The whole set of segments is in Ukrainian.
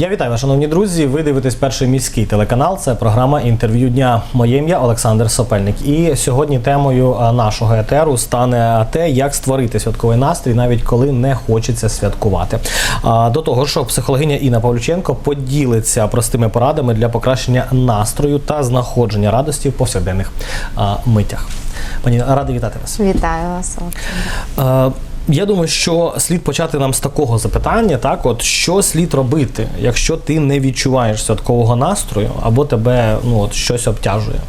Я вітаю вас, шановні друзі. Ви дивитесь перший міський телеканал. Це програма інтерв'ю дня. Моє ім'я Олександр Сопельник. І сьогодні темою нашого етеру стане те, як створити святковий настрій, навіть коли не хочеться святкувати. До того ж, психологиня Інна Павлюченко поділиться простими порадами для покращення настрою та знаходження радості в повсякденних а, миттях. Пані радий вітати вас. Вітаю вас, Олександр. Я думаю, що слід почати нам з такого запитання, так от що слід робити, якщо ти не відчуваєш святкового настрою або тебе ну от щось обтяжує.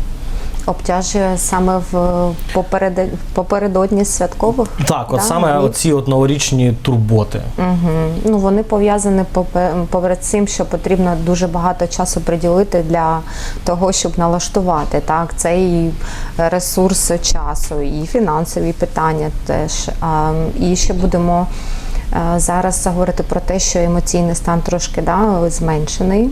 Обтяжує саме в поперед... попередодні святкових. Так, от да, саме днів. оці от новорічні турботи. Угу. Ну, вони пов'язані попе- поперед цим, що потрібно дуже багато часу приділити для того, щоб налаштувати. Так, це і ресурс часу, і фінансові питання теж. І ще будемо. Зараз говорити про те, що емоційний стан трошки да, зменшений,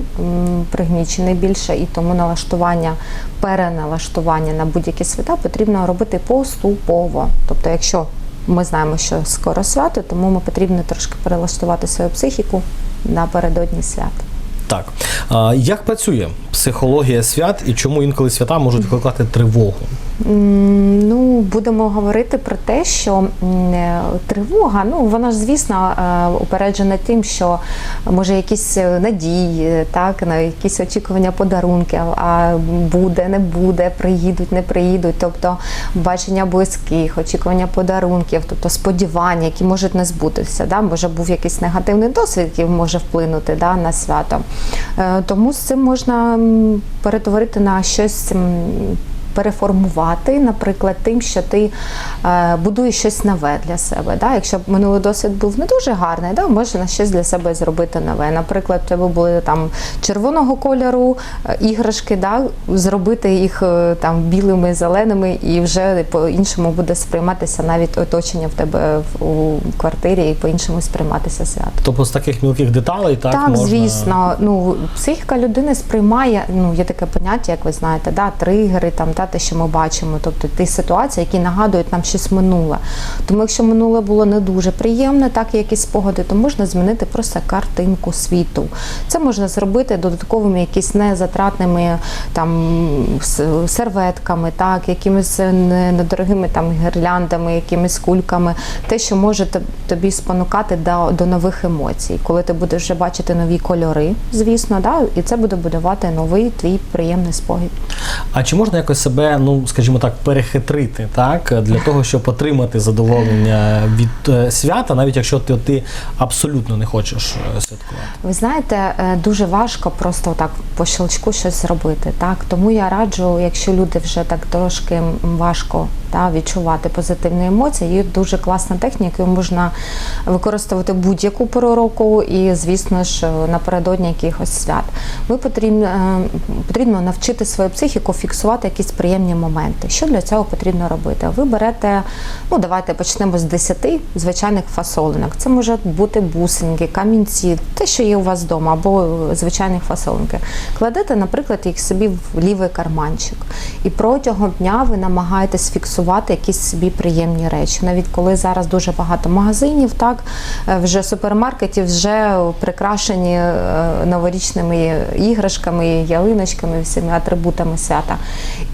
пригнічений більше, і тому налаштування, переналаштування на будь-які свята потрібно робити поступово. Тобто, якщо ми знаємо, що скоро свято, тому ми потрібно трошки перелаштувати свою психіку напередодні свят. Так. Як працює психологія свят і чому інколи свята можуть викликати тривогу? Ну, будемо говорити про те, що е, тривога, ну вона ж звісно е, упереджена тим, що може якісь е, надії, так на якісь очікування подарунків, а буде, не буде, приїдуть, не приїдуть. Тобто бачення близьких, очікування подарунків, тобто сподівання, які можуть не збутися. Да? Може був якийсь негативний досвід, який може вплинути да, на свято. Тому з цим можна перетворити на щось. Переформувати, наприклад, тим, що ти е, будуєш щось нове для себе. Да? Якщо б минулий досвід був не дуже гарний, да? можна щось для себе зробити нове. Наприклад, в тебе були там червоного кольору е, іграшки, да? зробити їх е, там білими, зеленими, і вже по-іншому буде сприйматися навіть оточення в тебе у квартирі і по-іншому сприйматися свято. Тобто з таких мілких деталей так, Так, можна... звісно. Ну, психіка людини сприймає, ну, є таке поняття, як ви знаєте, да, тригери, там, те, що ми бачимо, тобто ті ситуації, які нагадують нам щось минуле. Тому якщо минуле було не дуже приємне, так, якісь спогади, то можна змінити просто картинку світу. Це можна зробити додатковими якісь незатратними там, серветками, так, якимись недорогими там, гірляндами, якимись кульками, те, що може тобі спонукати до, до нових емоцій, коли ти будеш вже бачити нові кольори, звісно, да, і це буде будувати новий твій приємний спогад. А чи можна якось себе, ну скажімо так, перехитрити, так для того, щоб отримати задоволення від е, свята, навіть якщо ти, ти абсолютно не хочеш е, святкувати? Ви знаєте, е, дуже важко просто так по щелчку щось зробити. Так тому я раджу, якщо люди вже так трошки важко та, відчувати позитивні емоції, є дуже класна техніка, яку можна використовувати будь-яку пору року і, звісно ж, напередодні якихось свят. Ви потрібно, потрібно навчити свою психіку фіксувати якісь приємні моменти. Що для цього потрібно робити? Ви берете, ну давайте почнемо з 10 звичайних фасолинок. Це може бути бусинки, камінці, те, що є у вас вдома, або е, звичайних фасолинки. Кладете, наприклад, їх собі в лівий карманчик. І протягом дня ви намагаєтесь фіксувати якісь собі приємні речі. Навіть коли зараз дуже багато магазинів, так е, вже супермаркетів вже прикрашені е, новорічними іграшками, ялиночками, всіми атрибутами свята.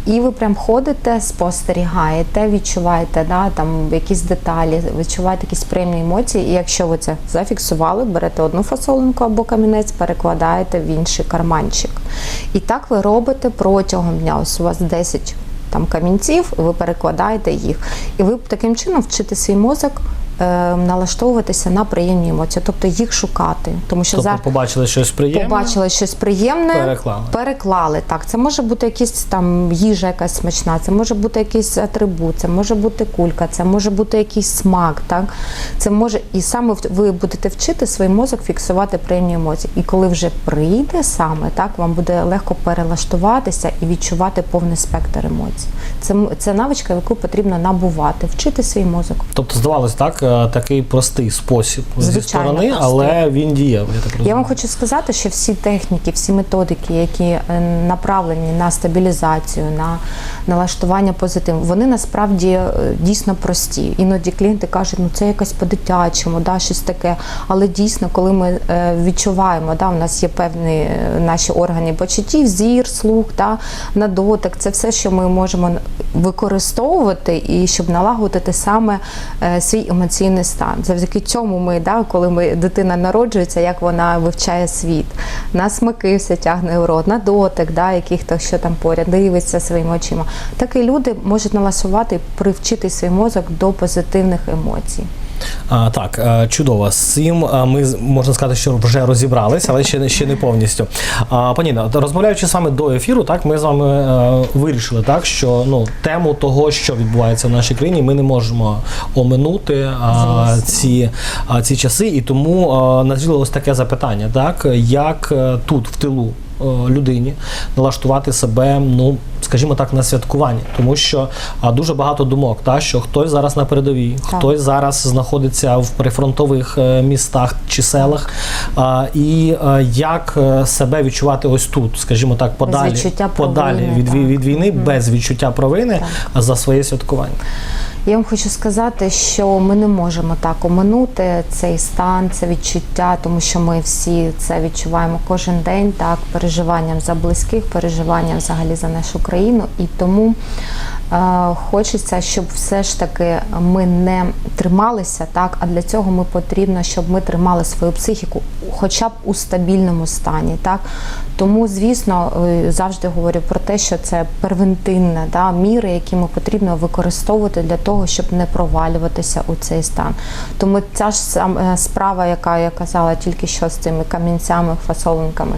І ви прям ходите, спостерігаєте, відчуваєте да, там якісь деталі, відчуваєте якісь приємні емоції. І якщо ви це зафіксували, берете одну фасолинку або камінець, перекладаєте в інший карманчик. І так ви робите протягом дня. Ось у вас 10 там камінців, ви перекладаєте їх. І ви таким чином вчите свій мозок налаштовуватися на приємні емоції, тобто їх шукати. Тому що Тобто зараз побачили щось приємне, побачили щось приємне, Переклали. переклали. Так, це може бути якісь там їжа якась смачна, це може бути якийсь атрибут, це може бути кулька, це може бути якийсь смак. Так, це може і саме ви будете вчити свій мозок фіксувати приємні емоції. І коли вже прийде саме, так вам буде легко перелаштуватися і відчувати повний спектр емоцій. Це це навичка, яку потрібно набувати, вчити свій мозок. Тобто, здавалось, так, такий простий спосіб зі сторони, простий. але він дієвий. Я так розумію. Я вам хочу сказати, що всі техніки, всі методики, які е, направлені на стабілізацію, на налаштування позитиву, вони насправді е, дійсно прості. Іноді клієнти кажуть, ну це якось по-дитячому, да, щось таке. Але дійсно, коли ми е, відчуваємо, да, у нас є певні е, наші органи почуттів, зір, слух, да, на дотик, це все, що ми можемо використовувати і щоб налагодити саме е, свій емоційний стан. Завдяки цьому ми, да, коли ми дитина народжується, як вона вивчає світ, на смаки все тягне в рот, на дотик, да, яких то що там поряд дивиться своїми очима. Так і люди можуть налаштувати, привчити свій мозок до позитивних емоцій. А, так, е, чудово. З цим е, ми можна сказати, що вже розібрались, але ще, не- ще не повністю. А, пані Інно, розмовляючи саме до ефіру, так ми з вами е, вирішили, так що ну тему того, що відбувається в нашій країні, ми не можемо оминути а, ці, а, ці часи. І тому а, назріло ось таке запитання: так як е, тут в тилу. Е, Людині налаштувати себе, ну скажімо так, на святкування, тому що дуже багато думок, та що хтось зараз на передовій, Так. хтось зараз знаходиться в прифронтових е, містах чи селах, і е, як себе відчувати ось тут, скажімо так, подалі, провини, від, так. від війни, без відчуття провини за своє святкування. Я вам хочу сказати, що ми не можемо так оминути цей стан, це відчуття, тому що ми всі це відчуваємо кожен день, так, переживанням за близьких, переживанням взагалі за нашу країну. І тому хочеться, щоб все ж таки ми не трималися, так, а для цього ми потрібно, щоб ми тримали свою психіку хоча б у стабільному стані. Так? Тому, звісно, е, завжди говорю про те, що це первентинне да, міри, які ми потрібно використовувати для того, щоб не провалюватися у цей стан. Тому ця ж е, справа, яка я казала тільки що з цими камінцями, фасолинками,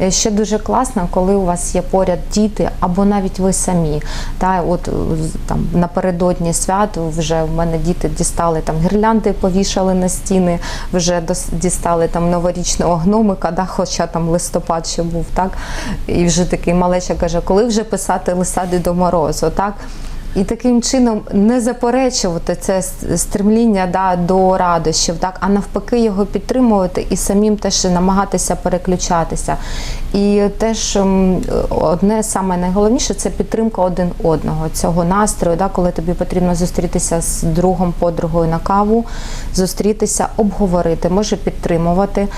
е, ще дуже класно, коли у вас є поряд діти або навіть ви самі. Та, от е, там напередодні свят вже в мене діти дістали там гірлянди, повішали на стіни, вже дістали там новорічного гномика, да, хоча там листопад ще був, так. І вже такий малеча каже, коли вже писати листа до морозу, так. І таким чином не заперечувати це стремління да, до радощів, так, а навпаки його підтримувати і самим теж намагатися переключатися. І теж одне саме найголовніше це підтримка один одного цього настрою, да, коли тобі потрібно зустрітися з другом, подругою на каву, зустрітися, обговорити, може підтримувати,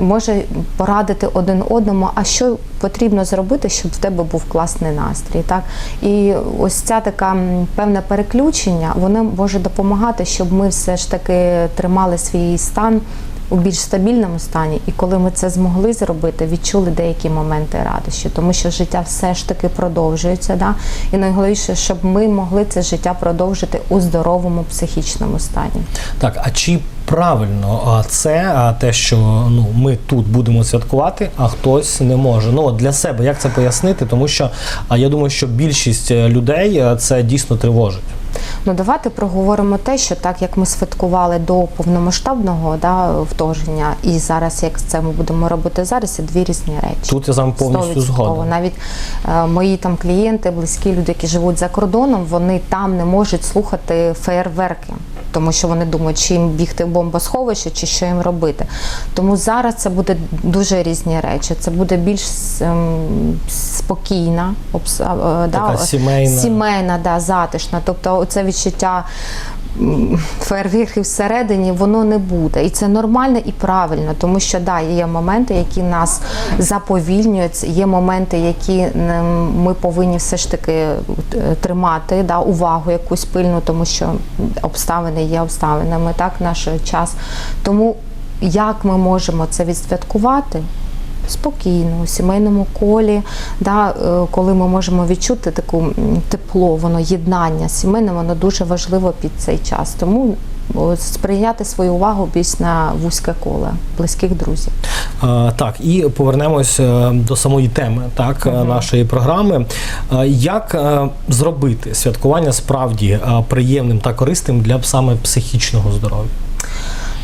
може порадити один одному, а що потрібно зробити, щоб в тебе був класний настрій. Так? І ось ця така певне переключення, воно може допомагати, щоб ми все ж таки тримали свій стан у більш стабільному стані, і коли ми це змогли зробити, відчули деякі моменти радощі, тому що життя все ж таки продовжується. Да? І найголовніше, щоб ми могли це життя продовжити у здоровому психічному стані. Так, а чи правильно а, це а, те, що ну ми тут будемо святкувати, а хтось не може? Ну от для себе як це пояснити? Тому що я думаю, що більшість е, людей е, це дійсно тривожить. Ну давайте проговоримо те, що так як ми святкували до повномасштабного да, вторгнення, і зараз як це ми будемо робити зараз, це дві різні речі. Тут я з вами повністю 100%. згоден. Навіть е, мої там клієнти, близькі люди, які живуть за кордоном, вони там не можуть слухати феєрверки. Тому що вони думають, чи їм бігти в бомбосховище, чи що їм робити. Тому зараз це буде дуже різні речі. Це буде більш ем, спокійна, обс- е, да, сімейна. сімейна, да, затишна. Тобто це відчуття фейерверків всередині воно не буде. І це нормально і правильно, тому що да, є моменти, які нас заповільнюють, є моменти, які ми повинні все ж таки е, тримати да, увагу якусь пильну, тому що обставини є обставинами, так, наш час. Тому як ми можемо це відсвяткувати? Спокійно, у сімейному колі, да, е, коли ми можемо відчути таку тепло, воно єднання сімейне, воно дуже важливо під цей час. Тому сприйняти свою увагу більш на вузьке коле близьких друзів. Е, Так, і повернемось е, до самої теми так, е, нашої програми. Як зробити святкування справді приємним та корисним для саме психічного здоров'я?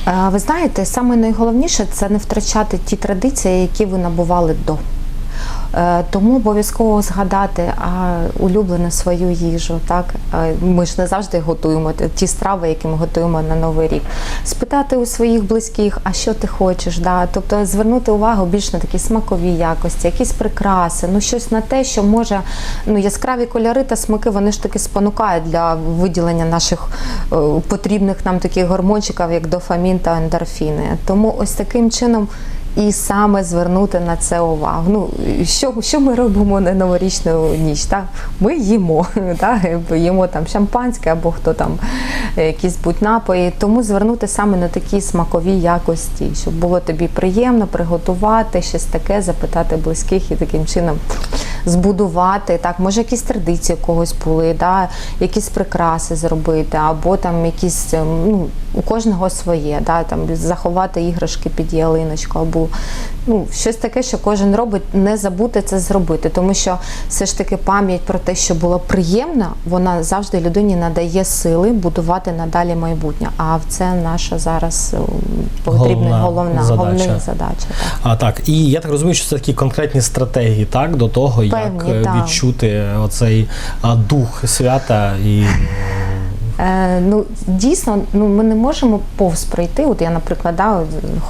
Ви знаєте, саме найголовніше це не втрачати ті традиції, які ви набували до. Е, Тому обов'язково згадати а, улюблену свою їжу. Так? Е, Ми ж не завжди готуємо ті- страви, які ми готуємо на Новий рік. Спитати у своїх близьких, а що ти хочеш? Да? Тобто звернути увагу більш на такі смакові якості, якісь прикраси, ну щось на те, що може ну, яскраві кольори та смаки, вони ж таки спонукають для виділення наших е, потрібних нам таких гормончиків, як дофамін та ендорфіни. Тому ось таким чином. І саме звернути на це увагу. Ну що, що ми робимо на новорічну ніч? Так? Ми їмо, так? їмо там шампанське або хто там е, якісь будь напої. Тому звернути саме на такі смакові якості, щоб було тобі приємно приготувати щось таке, запитати близьких і таким чином збудувати. Так, може, якісь традиції когось були, да? якісь прикраси зробити, або там якісь ем, ну, у кожного своє, да? там заховати іграшки під ялиночку, або ну, щось таке, що кожен робить, не забути це зробити, тому що все ж таки пам'ять про те, що було приємно, вона завжди людині надає сили будувати надалі майбутнє. А це наша зараз ем, потрібна Головна головна, задача. головна задача. Так. А так, і я так розумію, що це такі конкретні стратегії, так, до того, як Певні, е, так. відчути оцей дух свята і Е, ну, дійсно, ну, ми не можемо повз пройти. От я, наприклад, да,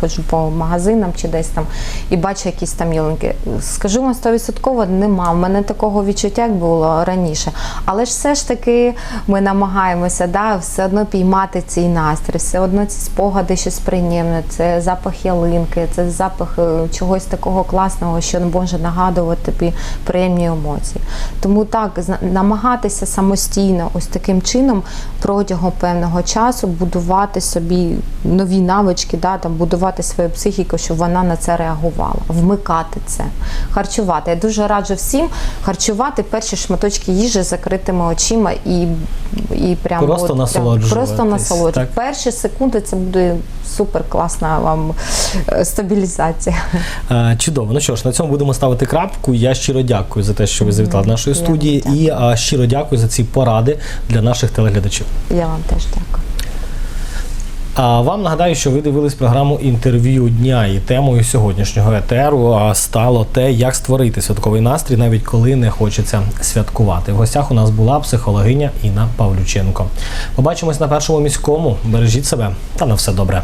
ходжу по магазинам чи десь там і бачу якісь там ялинки. Скажу вам стовідсотково, нема. У мене такого відчуття, як було раніше. Але ж все ж таки ми намагаємося да, все одно піймати цей настрій, все одно ці спогади, щось приємне, це запах ялинки, це запах е, чогось такого класного, що може нагадувати тобі приємні емоції. Тому так, намагатися самостійно, ось таким чином протягом певного часу будувати собі нові навички, да, там, будувати свою психіку, щоб вона на це реагувала, вмикати це, харчувати. Я дуже раджу всім харчувати перші шматочки їжі з закритими очима і, і прямо Просто насолоджуватись, просто насолоджуватись. так? Перші секунди це буде супер класна вам е, стабілізація. Е, Чудово. Ну що ж, на цьому будемо ставити крапку. Я щиро дякую за те, що ви завітали до нашої студії, і а, щиро дякую за ці поради для наших телеглядачів. Я вам теж дякую. А вам нагадаю, що ви дивились програму інтерв'ю дня і темою сьогоднішнього етеру стало те, як створити святковий настрій, навіть коли не хочеться святкувати. В гостях у нас була психологиня Інна Павлюченко. Побачимось на першому міському. Бережіть себе та на все добре.